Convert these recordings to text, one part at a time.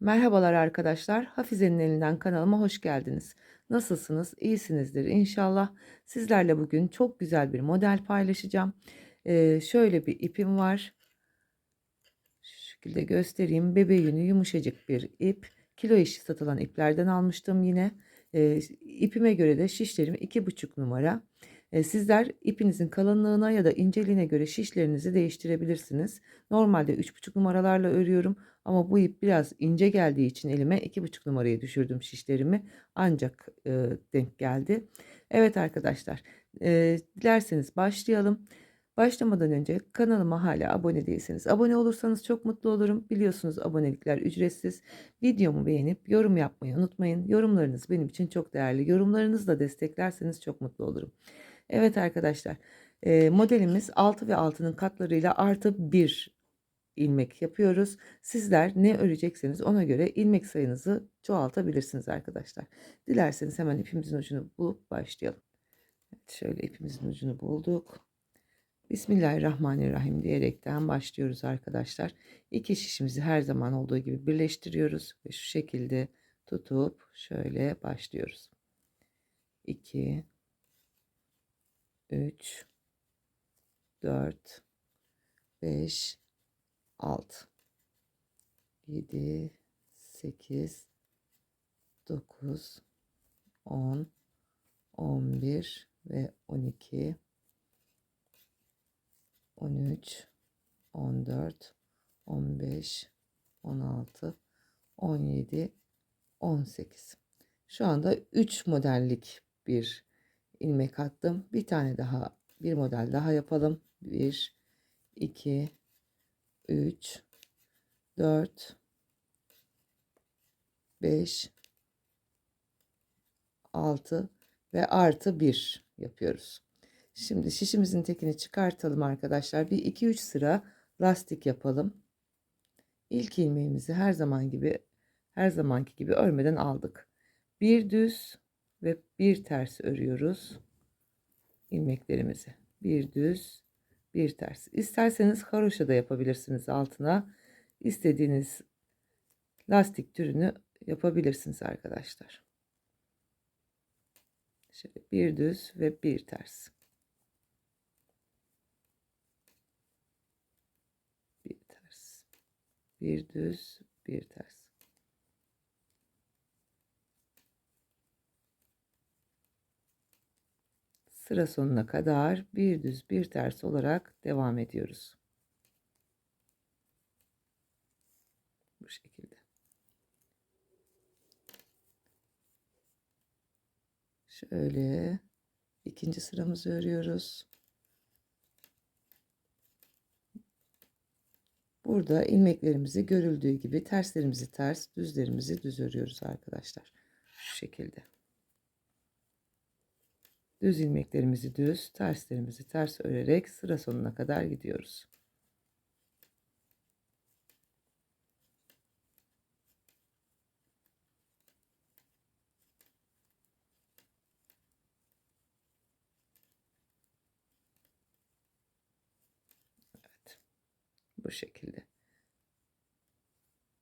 Merhabalar arkadaşlar. Hafize'nin elinden kanalıma hoş geldiniz. Nasılsınız? İyisinizdir inşallah. Sizlerle bugün çok güzel bir model paylaşacağım. Ee, şöyle bir ipim var. Şu şekilde göstereyim. Bebe yünü yumuşacık bir ip. Kilo işi satılan iplerden almıştım yine. Ee, ipime göre de şişlerim 2,5 numara. Ee, sizler ipinizin kalınlığına ya da inceliğine göre şişlerinizi değiştirebilirsiniz. Normalde 3,5 numaralarla örüyorum ama bu ip biraz ince geldiği için elime 2,5 numaraya düşürdüm şişlerimi. Ancak e, denk geldi. Evet arkadaşlar e, dilerseniz başlayalım. Başlamadan önce kanalıma hala abone değilseniz abone olursanız çok mutlu olurum. Biliyorsunuz abonelikler ücretsiz. Videomu beğenip yorum yapmayı unutmayın. Yorumlarınız benim için çok değerli. Yorumlarınızla desteklerseniz çok mutlu olurum. Evet arkadaşlar e, modelimiz 6 ve 6'nın katlarıyla artı 1 ilmek yapıyoruz. Sizler ne örecekseniz ona göre ilmek sayınızı çoğaltabilirsiniz arkadaşlar. Dilerseniz hemen ipimizin ucunu bulup başlayalım. Evet, şöyle ipimizin ucunu bulduk. Bismillahirrahmanirrahim diyerekten başlıyoruz arkadaşlar. İki şişimizi her zaman olduğu gibi birleştiriyoruz ve şu şekilde tutup şöyle başlıyoruz. 2 3 4 5 6 7 8 9 10 11 ve 12 13 14 15 16 17 18 şu anda 3 modellik bir ilmek attım. Bir tane daha bir model daha yapalım. 1 2 3 4 5 6 ve artı 1 yapıyoruz. Şimdi şişimizin tekini çıkartalım arkadaşlar. Bir 2-3 sıra lastik yapalım. İlk ilmeğimizi her zaman gibi her zamanki gibi örmeden aldık. Bir düz ve bir ters örüyoruz ilmeklerimizi. Bir düz, bir ters. İsterseniz haroşa da yapabilirsiniz altına. İstediğiniz lastik türünü yapabilirsiniz arkadaşlar. Şöyle bir düz ve bir ters. Bir ters. Bir düz, bir ters. Sıra sonuna kadar bir düz bir ters olarak devam ediyoruz. Bu şekilde. Şöyle ikinci sıramızı örüyoruz. Burada ilmeklerimizi görüldüğü gibi terslerimizi ters, düzlerimizi düz örüyoruz arkadaşlar. Şu şekilde. Düz ilmeklerimizi düz, terslerimizi ters örerek sıra sonuna kadar gidiyoruz. Evet. Bu şekilde.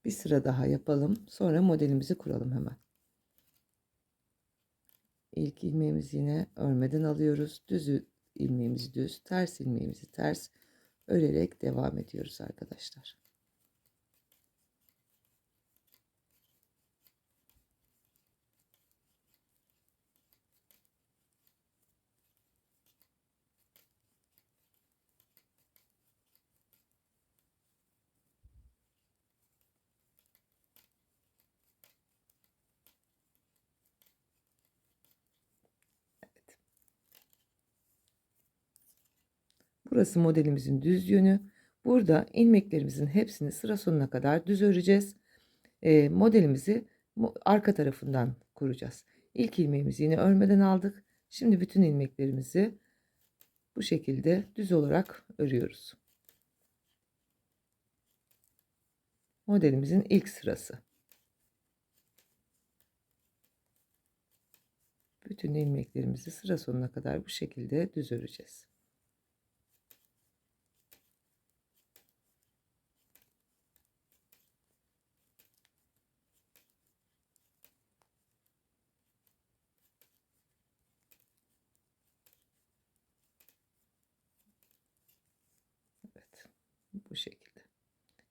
Bir sıra daha yapalım. Sonra modelimizi kuralım hemen. İlk ilmeğimizi yine örmeden alıyoruz. Düz ilmeğimizi düz, ters ilmeğimizi ters örerek devam ediyoruz arkadaşlar. Burası modelimizin düz yönü. Burada ilmeklerimizin hepsini sıra sonuna kadar düz öreceğiz. E, modelimizi arka tarafından kuracağız. İlk ilmeğimizi yine örmeden aldık. Şimdi bütün ilmeklerimizi bu şekilde düz olarak örüyoruz. Modelimizin ilk sırası. Bütün ilmeklerimizi sıra sonuna kadar bu şekilde düz öreceğiz. Evet. Bu şekilde.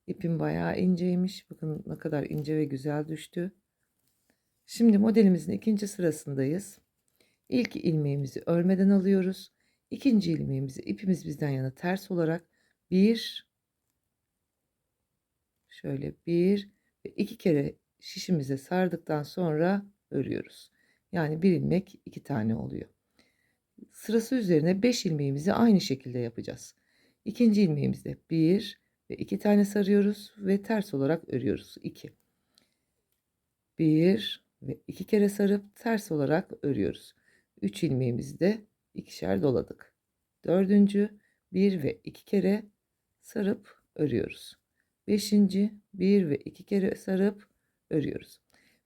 İpim bayağı inceymiş. Bakın ne kadar ince ve güzel düştü. Şimdi modelimizin ikinci sırasındayız. İlk ilmeğimizi örmeden alıyoruz. İkinci ilmeğimizi ipimiz bizden yana ters olarak bir şöyle bir ve iki kere şişimize sardıktan sonra örüyoruz. Yani bir ilmek iki tane oluyor. Sırası üzerine 5 ilmeğimizi aynı şekilde yapacağız. İkinci ilmeğimizde 1 ve 2 tane sarıyoruz ve ters olarak örüyoruz. 2. 1 ve 2 kere sarıp ters olarak örüyoruz. 3 ilmeğimizi de ikişer doladık. Dördüncü 1 ve 2 kere sarıp örüyoruz. Beşinci 1 ve 2 kere sarıp örüyoruz.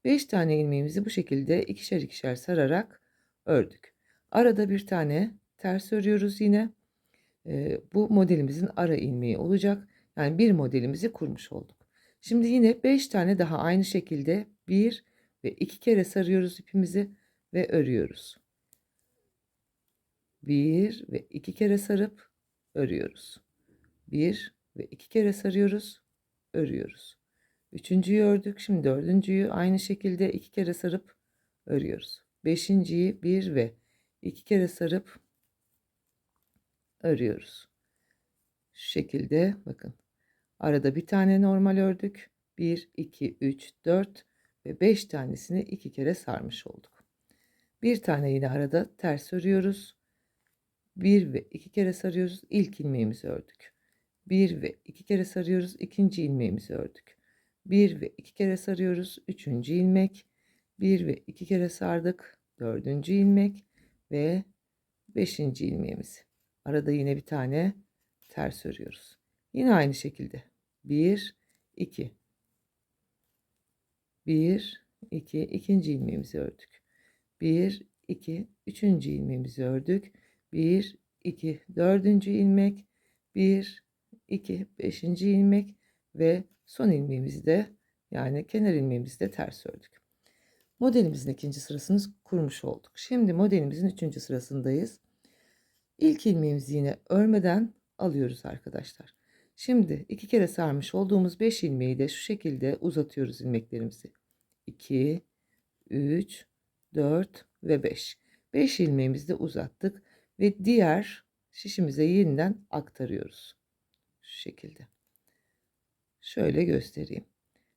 5 tane ilmeğimizi bu şekilde ikişer ikişer sararak ördük. Arada bir tane ters örüyoruz yine. Ee, bu modelimizin ara ilmeği olacak. Yani bir modelimizi kurmuş olduk. Şimdi yine 5 tane daha aynı şekilde 1 ve 2 kere sarıyoruz ipimizi ve örüyoruz. 1 ve 2 kere sarıp örüyoruz. 1 ve 2 kere sarıyoruz, örüyoruz. Üçüncüyü ördük. Şimdi dördüncüyü aynı şekilde 2 kere sarıp örüyoruz. Beşinciyi 1 ve 2 kere sarıp örüyoruz. Şu şekilde bakın. Arada bir tane normal ördük. 1, 2, 3, 4 ve 5 tanesini 2 kere sarmış olduk. Bir tane yine arada ters örüyoruz. 1 ve 2 kere sarıyoruz. İlk ilmeğimizi ördük. 1 ve 2 kere sarıyoruz. ikinci ilmeğimizi ördük. 1 ve 2 kere sarıyoruz. Üçüncü ilmek. 1 ve 2 kere sardık. Dördüncü ilmek ve beşinci ilmeğimizi. Arada yine bir tane ters örüyoruz. Yine aynı şekilde. 1, 2. 1, 2. ikinci ilmeğimizi ördük. 1, 2. Üçüncü ilmeğimizi ördük. 1, 2. Dördüncü ilmek. 1, 2. Beşinci ilmek ve son ilmeğimizi de yani kenar ilmeğimizi de ters ördük. Modelimizin ikinci sırasını kurmuş olduk. Şimdi modelimizin üçüncü sırasındayız. İlk ilmeğimizi yine örmeden alıyoruz arkadaşlar. Şimdi iki kere sarmış olduğumuz 5 ilmeği de şu şekilde uzatıyoruz ilmeklerimizi. 2, 3, 4 ve 5. 5 ilmeğimizi de uzattık ve diğer şişimize yeniden aktarıyoruz. Şu şekilde. Şöyle göstereyim.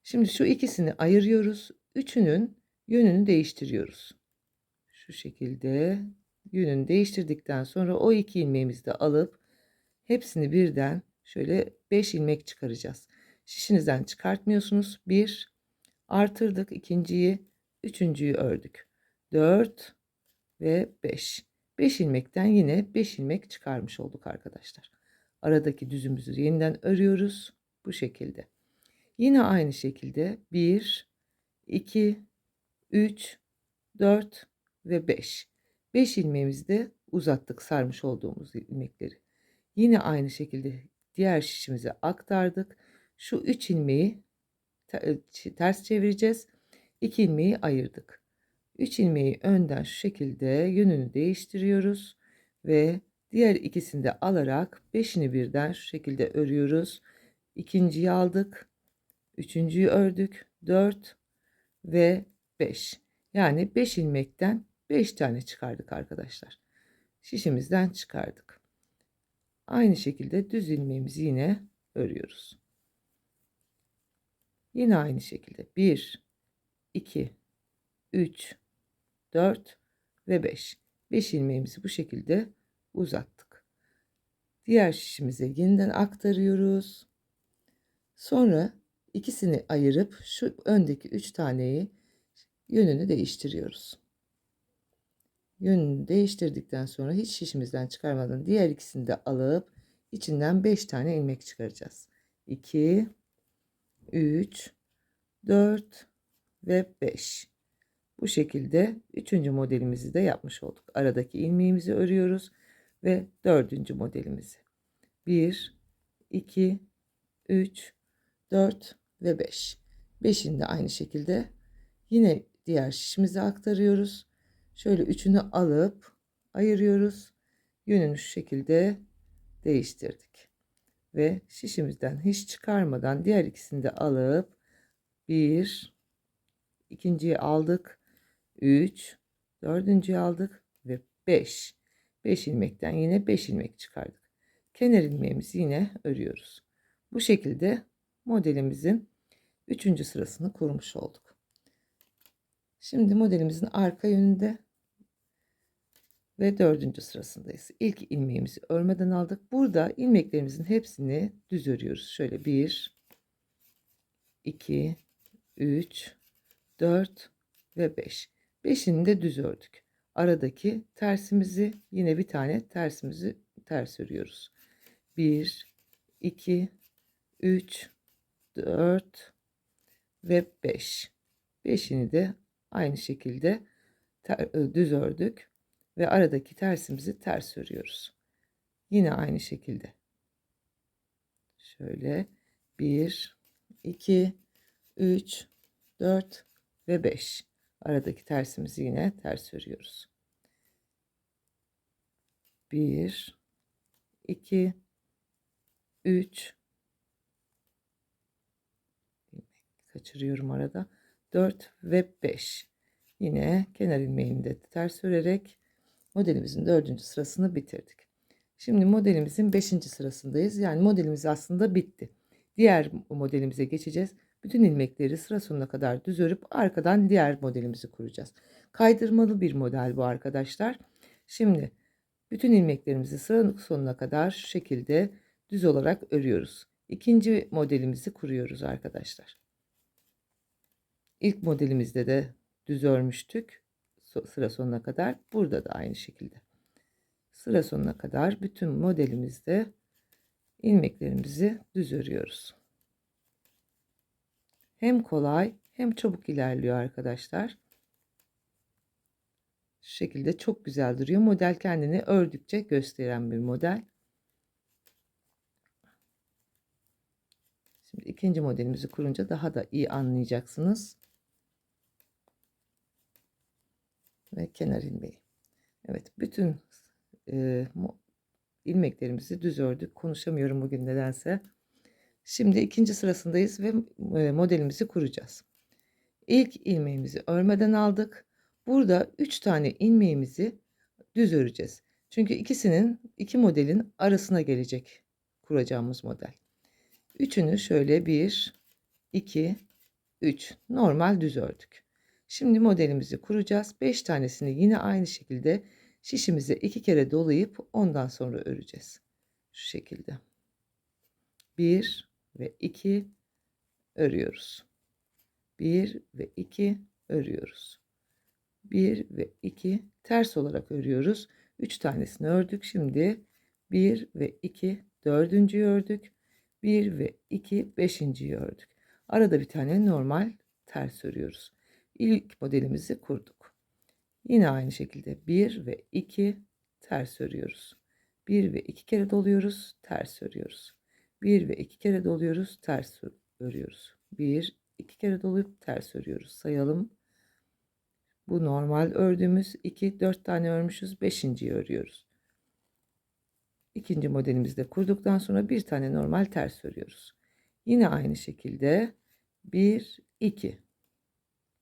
Şimdi şu ikisini ayırıyoruz. Üçünün yönünü değiştiriyoruz. Şu şekilde yönünü değiştirdikten sonra o iki ilmeğimizi de alıp hepsini birden şöyle 5 ilmek çıkaracağız. Şişinizden çıkartmıyorsunuz. 1 artırdık ikinciyi, üçüncüyü ördük. 4 ve 5. 5 ilmekten yine 5 ilmek çıkarmış olduk arkadaşlar. Aradaki düzümüzü yeniden örüyoruz bu şekilde. Yine aynı şekilde 1 2 3 4 ve 5. 5 ilmeğimizi de uzattık sarmış olduğumuz ilmekleri. Yine aynı şekilde diğer şişimize aktardık. Şu 3 ilmeği e, ters çevireceğiz. 2 ilmeği ayırdık. 3 ilmeği önden şu şekilde yönünü değiştiriyoruz ve diğer ikisini de alarak 5'ini birden şu şekilde örüyoruz. İkinciyi aldık. Üçüncüyü ördük. 4 ve 5. Yani 5 ilmekten 5 tane çıkardık arkadaşlar. Şişimizden çıkardık. Aynı şekilde düz ilmeğimizi yine örüyoruz. Yine aynı şekilde 1, 2, 3, 4 ve 5. 5 ilmeğimizi bu şekilde uzattık. Diğer şişimize yeniden aktarıyoruz. Sonra ikisini ayırıp şu öndeki 3 taneyi yönünü değiştiriyoruz. Yönünü değiştirdikten sonra hiç şişimizden çıkarmadan diğer ikisini de alıp içinden 5 tane ilmek çıkaracağız. 2 3 4 ve 5. Bu şekilde üçüncü modelimizi de yapmış olduk. Aradaki ilmeğimizi örüyoruz ve dördüncü modelimizi. 1 2 3 4 ve 5. 5'ini de aynı şekilde yine diğer şişimize aktarıyoruz. Şöyle üçünü alıp ayırıyoruz. Yönünü şu şekilde değiştirdik. ve şişimizden hiç çıkarmadan diğer ikisini de alıp bir ikinciyi aldık 3 dördüncüyü aldık ve 5 5 ilmekten yine 5 ilmek çıkardık kenar ilmeğimizi yine örüyoruz bu şekilde modelimizin 3. sırasını kurmuş olduk şimdi modelimizin arka yönünde ve dördüncü sırasındayız. İlk ilmeğimizi örmeden aldık. Burada ilmeklerimizin hepsini düz örüyoruz. Şöyle 1, 2, 3, 4 ve 5. 5'ini de düz ördük. Aradaki tersimizi yine bir tane tersimizi ters örüyoruz. 1, 2, 3, 4 ve 5. 5'ini de aynı şekilde düz ördük ve aradaki tersimizi ters örüyoruz. Yine aynı şekilde. Şöyle 1, 2, 3, 4 ve 5. Aradaki tersimizi yine ters örüyoruz. 1, 2, 3, kaçırıyorum arada. 4 ve 5. Yine kenar ilmeğini de ters örerek modelimizin dördüncü sırasını bitirdik. Şimdi modelimizin beşinci sırasındayız. Yani modelimiz aslında bitti. Diğer modelimize geçeceğiz. Bütün ilmekleri sıra sonuna kadar düz örüp arkadan diğer modelimizi kuracağız. Kaydırmalı bir model bu arkadaşlar. Şimdi bütün ilmeklerimizi sıra sonuna kadar şu şekilde düz olarak örüyoruz. İkinci modelimizi kuruyoruz arkadaşlar. İlk modelimizde de düz örmüştük sıra sonuna kadar. Burada da aynı şekilde. Sıra sonuna kadar bütün modelimizde ilmeklerimizi düz örüyoruz. Hem kolay hem çabuk ilerliyor arkadaşlar. Şu şekilde çok güzel duruyor. Model kendini ördükçe gösteren bir model. Şimdi ikinci modelimizi kurunca daha da iyi anlayacaksınız. Ve kenar ilmeği. Evet bütün e, ilmeklerimizi düz ördük. Konuşamıyorum bugün nedense. Şimdi ikinci sırasındayız ve e, modelimizi kuracağız. İlk ilmeğimizi örmeden aldık. Burada 3 tane ilmeğimizi düz öreceğiz. Çünkü ikisinin iki modelin arasına gelecek kuracağımız model. Üçünü şöyle 1 2 3 normal düz ördük. Şimdi modelimizi kuracağız. 5 tanesini yine aynı şekilde şişimize iki kere dolayıp ondan sonra öreceğiz. Şu şekilde. 1 ve 2 örüyoruz. 1 ve 2 örüyoruz. 1 ve 2 ters olarak örüyoruz. 3 tanesini ördük. Şimdi 1 ve 2 dördüncüyü ördük. 1 ve 2 beşinciyi ördük. Arada bir tane normal ters örüyoruz ilk modelimizi kurduk. Yine aynı şekilde 1 ve 2 ters örüyoruz. 1 ve 2 kere doluyoruz, ters örüyoruz. 1 ve 2 kere doluyoruz, ters örüyoruz. 1 2 kere doluyup ters örüyoruz. Sayalım. Bu normal ördüğümüz 2 4 tane örmüşüz. 5.yi örüyoruz. İkinci modelimizi de kurduktan sonra bir tane normal ters örüyoruz. Yine aynı şekilde 1 2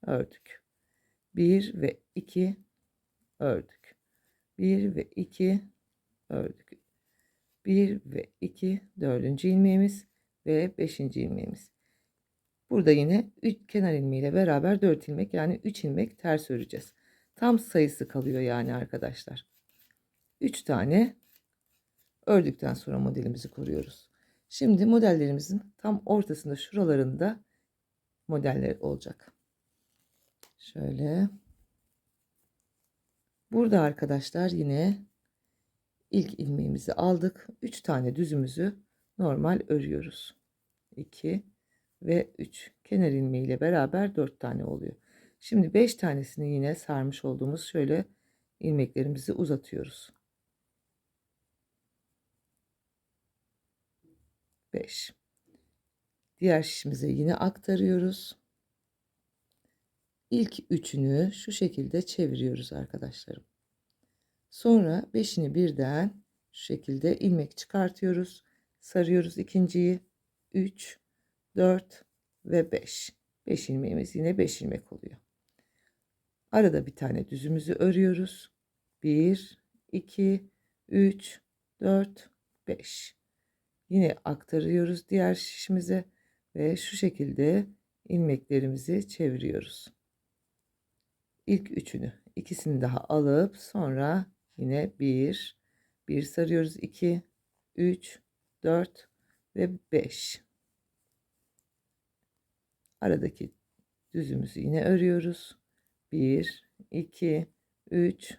ördük. 1 ve 2 ördük. 1 ve 2 ördük. 1 ve 2 dördüncü ilmeğimiz ve 5. ilmeğimiz. Burada yine 3 kenar ilmeğiyle beraber 4 ilmek yani 3 ilmek ters öreceğiz. Tam sayısı kalıyor yani arkadaşlar. 3 tane ördükten sonra modelimizi kuruyoruz. Şimdi modellerimizin tam ortasında şuralarında modeller olacak. Şöyle. Burada arkadaşlar yine ilk ilmeğimizi aldık. 3 tane düzümüzü normal örüyoruz. 2 ve 3 kenar ilmeği ile beraber 4 tane oluyor. Şimdi 5 tanesini yine sarmış olduğumuz şöyle ilmeklerimizi uzatıyoruz. 5 Diğer şişimize yine aktarıyoruz. İlk üçünü şu şekilde çeviriyoruz arkadaşlarım. Sonra beşini birden şu şekilde ilmek çıkartıyoruz. Sarıyoruz ikinciyi. 3 4 ve 5 5 ilmeğimiz yine 5 ilmek oluyor. Arada bir tane düzümüzü örüyoruz. 1 2 3 4 5 yine aktarıyoruz diğer şişimize ve şu şekilde ilmeklerimizi çeviriyoruz ilk üçünü ikisini daha alıp sonra yine 1 1 sarıyoruz. 2 3 4 ve 5 aradaki düzümüzü yine örüyoruz. 1 2 3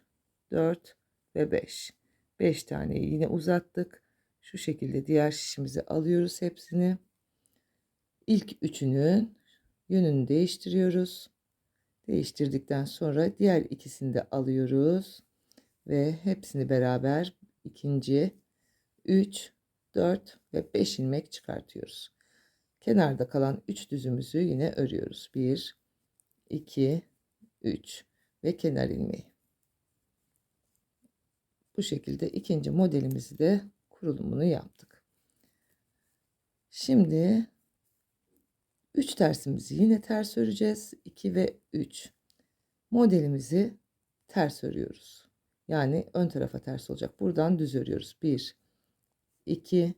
4 ve 5 5 taneyi yine uzattık. Şu şekilde diğer şişimizi alıyoruz hepsini. İlk üçünün yönünü değiştiriyoruz değiştirdikten sonra diğer ikisini de alıyoruz ve hepsini beraber ikinci 3 4 ve 5 ilmek çıkartıyoruz. Kenarda kalan 3 düzümüzü yine örüyoruz. 1 2 3 ve kenar ilmeği. Bu şekilde ikinci modelimizi de kurulumunu yaptık. Şimdi 3 tersimizi yine ters öreceğiz. 2 ve 3. Modelimizi ters örüyoruz. Yani ön tarafa ters olacak. Buradan düz örüyoruz. 1 2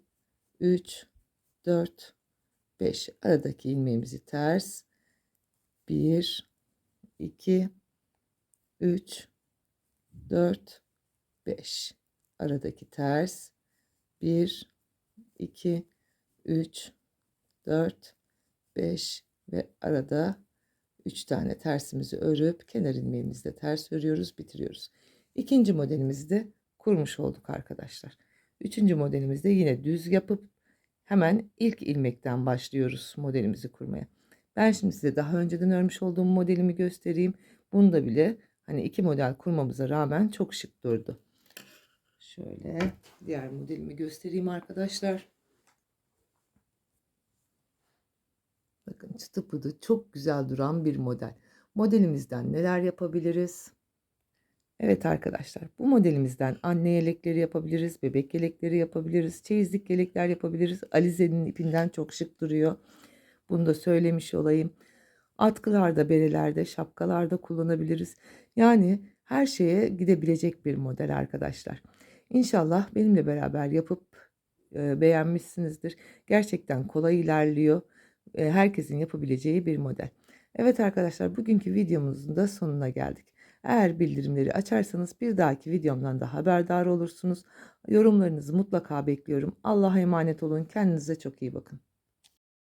3 4 5 aradaki ilmeğimizi ters 1 2 3 4 5 aradaki ters 1 2 3 4 5 ve arada 3 tane tersimizi örüp kenar ilmeğimizde ters örüyoruz bitiriyoruz. İkinci modelimizi de kurmuş olduk arkadaşlar. Üçüncü modelimizde yine düz yapıp hemen ilk ilmekten başlıyoruz modelimizi kurmaya. Ben şimdi size daha önceden örmüş olduğum modelimi göstereyim. Bunda bile hani iki model kurmamıza rağmen çok şık durdu. Şöyle diğer modelimi göstereyim arkadaşlar. Bakın çıtı pıdı çok güzel duran bir model. Modelimizden neler yapabiliriz? Evet arkadaşlar bu modelimizden anne yelekleri yapabiliriz, bebek yelekleri yapabiliriz, çeyizlik yelekler yapabiliriz. Alize'nin ipinden çok şık duruyor. Bunu da söylemiş olayım. Atkılarda, berelerde, şapkalarda kullanabiliriz. Yani her şeye gidebilecek bir model arkadaşlar. İnşallah benimle beraber yapıp e, beğenmişsinizdir. Gerçekten kolay ilerliyor. E, herkesin yapabileceği bir model. Evet arkadaşlar bugünkü videomuzun da sonuna geldik. Eğer bildirimleri açarsanız bir dahaki videomdan da haberdar olursunuz. Yorumlarınızı mutlaka bekliyorum. Allah'a emanet olun. Kendinize çok iyi bakın.